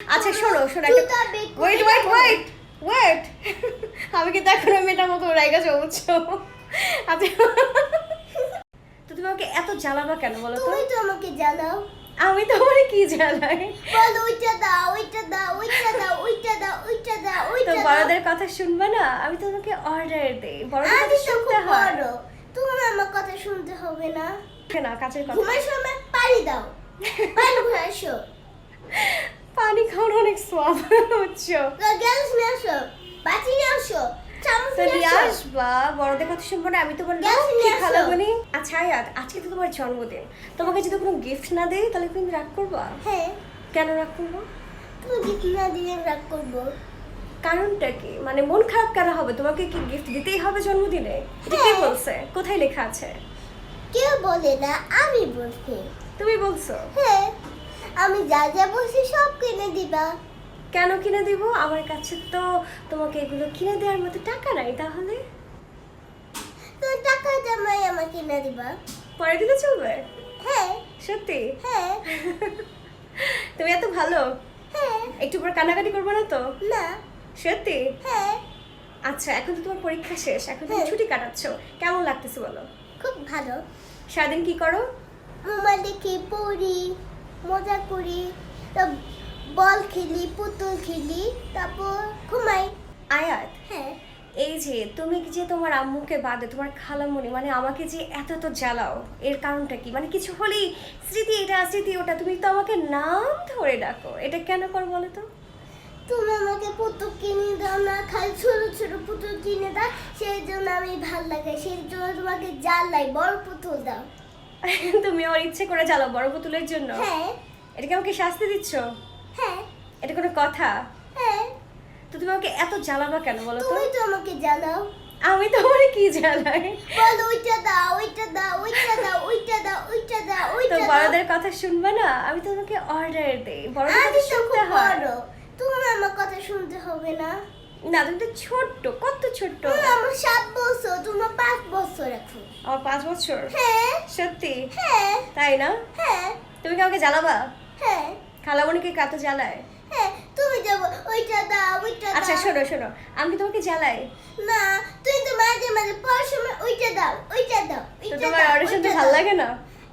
আচ্ছা শোনো শোনো ওয়েট ওয়েট ওয়েট ওয়েট আমি কিন্তু এখনও মেয়েটার মতো ওরাই গেছে বুঝছ আচ্ছা। তো তুমি আমাকে এত জ্বালাবা কেন বলো তুমি তো আমাকে জ্বালাও। আমি তো আমার কি জ্বালাই? বলো ওইটা দাও ওইটা দাও ওইটা দাও ওইটা দাও ওইটা দাও ওইটা দাও। বড়দের কথা শুনবে না? আমি তোমাকে অর্ডার দেই। বড়দের কথা শুনতে হয়। বড়। আমার কথা শুনতে হবে না। না কাছের কথা। ঘুমার সময় পানি দাও। পানি ঘুরে আসো। পানি খাওয়ার অনেক বুঝছ গ্যাস নিয়ে আসো বাটি নিয়ে আসো চামচ তো নিয়ে নিয়ে আসবা বড়দের কথা শুনব না আমি। আচ্ছা আয়াত আজকে তো তোমার জন্মদিন। তোমাকে যদি কোনো গিফট না দেই তাহলে তুমি রাগ করবা? হ্যাঁ। কেন রাগ করব? তুমি গিফট না দিলে রাগ করব। কারণটা কি? মানে মন খারাপ কেন হবে? তোমাকে কি গিফট দিতেই হবে জন্মদিনে? এটা কে হ্যাঁ। বলছে? কোথায় লেখা আছে? কেউ বলে না আমি বলছি। তুমি বলছো? হ্যাঁ। আমি যা যা বলছি সব কিনে দিবা। কেন কিনে দিব? আমার কাছে তো তোমাকে এগুলো কিনে দেওয়ার মতো টাকা নাই তাহলে? তুমি টাকা জমাই আমাকে কিনে দিবা। পরে দিলে চলবে? হ্যাঁ। সত্যি? হ্যাঁ। তুমি এত ভালো। হ্যাঁ। একটু পর কান্নাকাটি করবে না তো? না। সত্যি? হ্যাঁ। আচ্ছা এখন তো তোমার পরীক্ষা শেষ। এখন তুমি হ্যাঁ। ছুটি কাটাচ্ছ। কেমন লাগতেছে বলো? খুব ভালো। সারাদিন কি করো? মোবাইল দেখি পড়ি মজা করি তো বল খেলি পুতুল খেলি তারপর ঘুমাই। আয়াত হ্যাঁ। এই যে তুমি যে তোমার আম্মুকে বাদে তোমার খালামণি মানে আমাকে যে এত এত জ্বালাও এর কারণটা কি? মানে কিছু হলেই স্মৃতি এটা স্মৃতি ওটা তুমি তো আমাকে নাম ধরে ডাকো এটা কেন কর বলো তো? তুমি আমাকে পুতুল কিনে দাও না খালি ছোট ছোট পুতুল কিনে দাও সেই জন্য আমি ভালো লাগে সেই জন্য তোমাকে জ্বালাই বড় পুতুল দাও। তুমি আমার ইচ্ছে করে জ্বালাও বড় পুতুলের জন্য। হ্যাঁ। এটাকে আমাকে শাস্তি দিচ্ছ? হ্যাঁ। এটা কোনো কথা? হ্যাঁ। তো তুমি আমাকে এত জ্বালাবা কেন বলো তুমি তো আমাকে জ্বালাও। আমি তো আমার কি জ্বালাই? বলো ওইটা দাও ওইটা দাও ওইটা দাও ওইটা দাও ওইটা দাও তো ওইটা দাও। বড়দের কথা শুনবে না? আমি তোমাকে অর্ডার দেই। বড়দের কথা তো শুনতে হয়। বড়। আমার কথা শুনতে হবে না। না তুমি তো ছোট্ট কত ছোট্ট? আমার সাত বছর তোমার পাঁচ বছর এখন। আমার পাঁচ বছর? হ্যাঁ। সত্যি? হ্যাঁ। তাই না? হ্যাঁ। তুমি আমাকে জ্বালাবা? হ্যাঁ। খালামণিকে কাতো জ্বালায়? হ্যাঁ তুমি যাব ওইটা দাও ওইটা আচ্ছা শোনো শোনো আমি তোমাকে জ্বালাই। না তুমি তো মাঝে মাঝে পড়ার সময় ওইটা দাও ওইটা দাও তো তোমার অডিশনটা ওইটা ভালো লাগে না?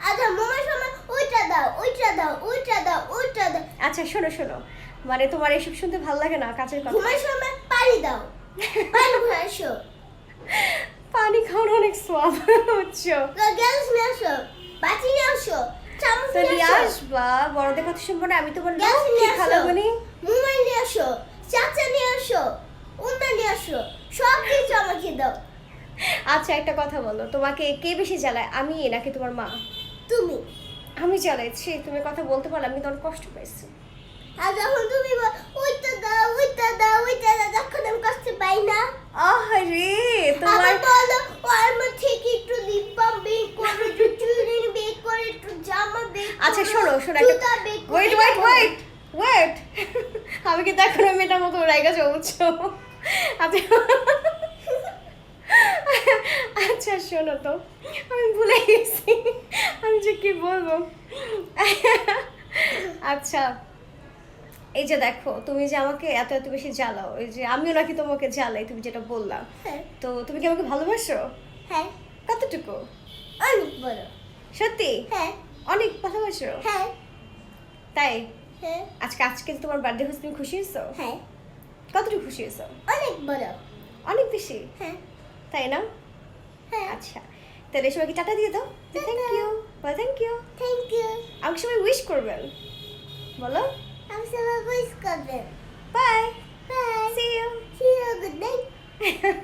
আচ্ছা মোমার সময় ওইটা দাও ওইটা দাও ওইটা দাও ওইটা দাও। আচ্ছা শোনো শোনো মানে তোমার এসব শুনতে ভালো লাগে না কাছের কথা? ঘুমার সময় পানি দাও। পানি আসো। পানি খাওয়ার অনেক সোয়াব বুঝছ? গ্যাস নিয়ে আসো বাটি নিয়ে আসো তো নিয়ে নিয়ে আসো। আসবা বড়দের কথা শুনব না আমি গ্যাস লক্ষ্মী নিয়ে আসো খালামণি মোবাইল নিয়ে আসো চাচা নিয়ে আসো উন্না নিয়ে আসো সব কিছু আমাকে দাও। আচ্ছা একটা কথা বলো তোমাকে কে বেশি জ্বালায় আমি নাকি তোমার মা? তুমি। আমি জ্বালাইছি তুমি কথা বলতে পারলে আমি তোমার কষ্ট পাইছি। আর যখন তুমি বল, ওইটা দাও ওইটা দাও ওইটা দাও তখন আমি কষ্ট পাই না আরে তোমার আবার বলো ওর মধ্যে থেকে একটু লিপ বাম বের করে একটু চুড়ি বের করে একটু জামা শোনো শোনো জুতা বের ওয়েট ওয়েট ওয়েট ওয়েট আমি কিন্তু এখনও মেয়েটার মতো ওরাই গেছে বুঝছ? আচ্ছা। আচ্ছা শোনো তো আমি ভুলে গেছি। আমি যে কি বলব? আচ্ছা এই যে দেখো তুমি যে আমাকে এত এত বেশি জ্বালাও এই যে আমিও নাকি তোমাকে জ্বালাই তুমি যেটা বললা। হ্যাঁ। তো তুমি কি আমাকে ভালোবাসো? হ্যাঁ। কতটুকু? অনেক বড়। সত্যি? হ্যাঁ। অনেক ভালোবাসো হ্যাঁ। তাই? হ্যাঁ। আজকে আজকে তোমার বার্থডে হয়েছে তুমি খুশি হয়েছো? হ্যাঁ। কতটুকু খুশি হয়েছো? অনেক বড়। অনেক বেশি? হ্যাঁ। তাই না? হ্যাঁ। আচ্ছা। তাহলে সবাইকে টাটা দিয়ে দাও। থ্যাংক ইউ বল থ্যাংক ইউ থ্যাংক ইউ আমাকে সবাই উইশ করবেন। বলো। আমি সবাই বুঝ করবেন। Bye bye see you see you good night